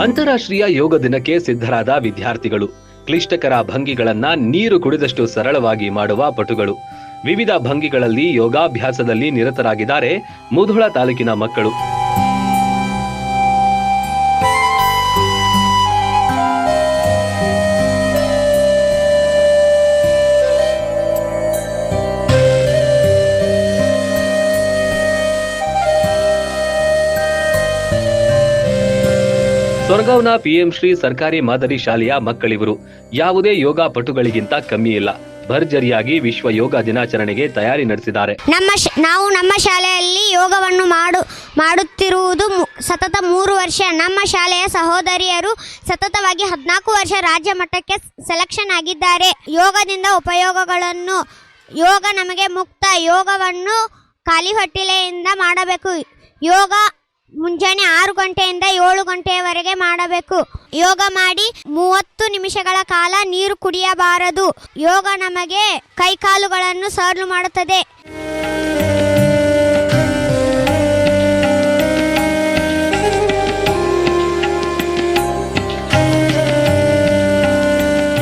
ಅಂತಾರಾಷ್ಟ್ರೀಯ ಯೋಗ ದಿನಕ್ಕೆ ಸಿದ್ಧರಾದ ವಿದ್ಯಾರ್ಥಿಗಳು. ಕ್ಲಿಷ್ಟಕರ ಭಂಗಿಗಳನ್ನ ನೀರು ಕುಡಿದಷ್ಟು ಸರಳವಾಗಿ ಮಾಡುವ ಪಟುಗಳು. ವಿವಿಧ ಭಂಗಿಗಳಲ್ಲಿ ಯೋಗಾಭ್ಯಾಸದಲ್ಲಿ ನಿರತರಾಗಿದ್ದಾರೆ ಮುಧುಳ ತಾಲೂಕಿನ ಮಕ್ಕಳು. ಸೊರಗಾವ್ನ ಪಿಎಂ ಶ್ರೀ ಸರ್ಕಾರಿ ಮಾದರಿ ಶಾಲೆಯ ಮಕ್ಕಳಿವರು. ಯಾವುದೇ ಯೋಗ ಪಟುಗಳಿಗಿಂತ ಕಮ್ಮಿ ಇಲ್ಲ. ಭರ್ಜರಿಯಾಗಿ ವಿಶ್ವ ಯೋಗ ದಿನಾಚರಣೆಗೆ ತಯಾರಿ ನಡೆಸಿದ್ದಾರೆ. ನಮ್ಮ ನಾವು ನಮ್ಮ ಶಾಲೆಯಲ್ಲಿ ಯೋಗವನ್ನು ಮಾಡು, ಮಾಡುತ್ತಿರುವುದು ಸತತ ಮೂರು ವರ್ಷ. ನಮ್ಮ ಶಾಲೆಯ ಸಹೋದರಿಯರು ಸತತವಾಗಿ ಹದಿನಾಲ್ಕು ವರ್ಷ ರಾಜ್ಯ ಮಟ್ಟಕ್ಕೆ ಸೆಲೆಕ್ಷನ್ ಆಗಿದ್ದಾರೆ. ಯೋಗದಿಂದ ಉಪಯೋಗಗಳನ್ನು, ಯೋಗ ನಮಗೆ ಮುಕ್ತ ಯೋಗವನ್ನು ಖಾಲಿ ಹೊಟ್ಟಿಲೆಯಿಂದ ಮಾಡಬೇಕು. ಯೋಗ ಮುಂಜಾನೆ ಆರು ಗಂಟೆಯಿಂದ ಏಳು ಗಂಟೆಯವರೆಗೆ ಮಾಡಬೇಕು. ಯೋಗ ಮಾಡಿ ಮೂವತ್ತು ನಿಮಿಷಗಳ ಕಾಲ ನೀರು ಕುಡಿಯಬಾರದು. ಯೋಗ ನಮಗೆ ಕೈಕಾಲುಗಳನ್ನು ಸರ್ಲು ಮಾಡುತ್ತದೆ.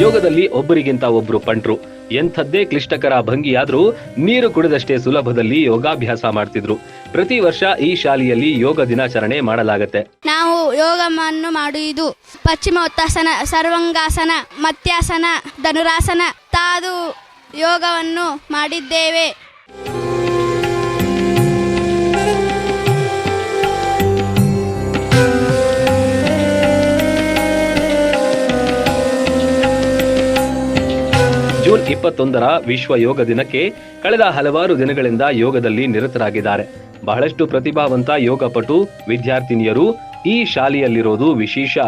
ಯೋಗದಲ್ಲಿ ಒಬ್ಬರಿಗಿಂತ ಒಬ್ರು ಪಂಟ್ರು. ಎಂಥದ್ದೇ ಕ್ಲಿಷ್ಟಕರ ಭಂಗಿಯಾದ್ರೂ ನೀರು ಕುಡಿದಷ್ಟೇ ಸುಲಭದಲ್ಲಿ ಯೋಗಾಭ್ಯಾಸ ಮಾಡ್ತಿದ್ರು. ಪ್ರತಿ ವರ್ಷ ಈ ಶಾಲೆಯಲ್ಲಿ ಯೋಗ ದಿನಾಚರಣೆ ಮಾಡಲಾಗತ್ತೆ. ನಾವು ಯೋಗವನ್ನು ಮಾಡುವುದು ಪಶ್ಚಿಮ ಉತ್ತಾಸನ ಸರ್ವಂಗಾಸನ ಮತ್ಯಾಸನ ಧನುರಾಸನ ತಾದು ಯೋಗವನ್ನು ಮಾಡಿದ್ದೇವೆ. ಇಪ್ಪತ್ತೊಂದರ ವಿಶ್ವ ಯೋಗ ದಿನಕ್ಕೆ ಕಳೆದ ಹಲವಾರು ದಿನಗಳಿಂದ ಯೋಗದಲ್ಲಿ ನಿರತರಾಗಿದ್ದಾರೆ. ಬಹಳಷ್ಟು ಪ್ರತಿಭಾವಂತ ಯೋಗಪಟು ವಿದ್ಯಾರ್ಥಿನಿಯರು ಈ ಶಾಲೆಯಲ್ಲಿರೋದು ವಿಶೇಷ.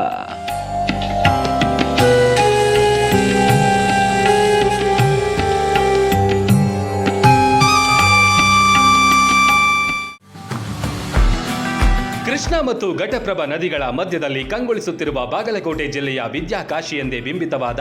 ಕೃಷ್ಣ ಮತ್ತು ಘಟಪ್ರಭ ನದಿಗಳ ಮಧ್ಯದಲ್ಲಿ ಕಂಗೊಳಿಸುತ್ತಿರುವ ಬಾಗಲಕೋಟೆ ಜಿಲ್ಲೆಯ ವಿದ್ಯಾಕಾಶಿ ಎಂದೇ ಬಿಂಬಿತವಾದ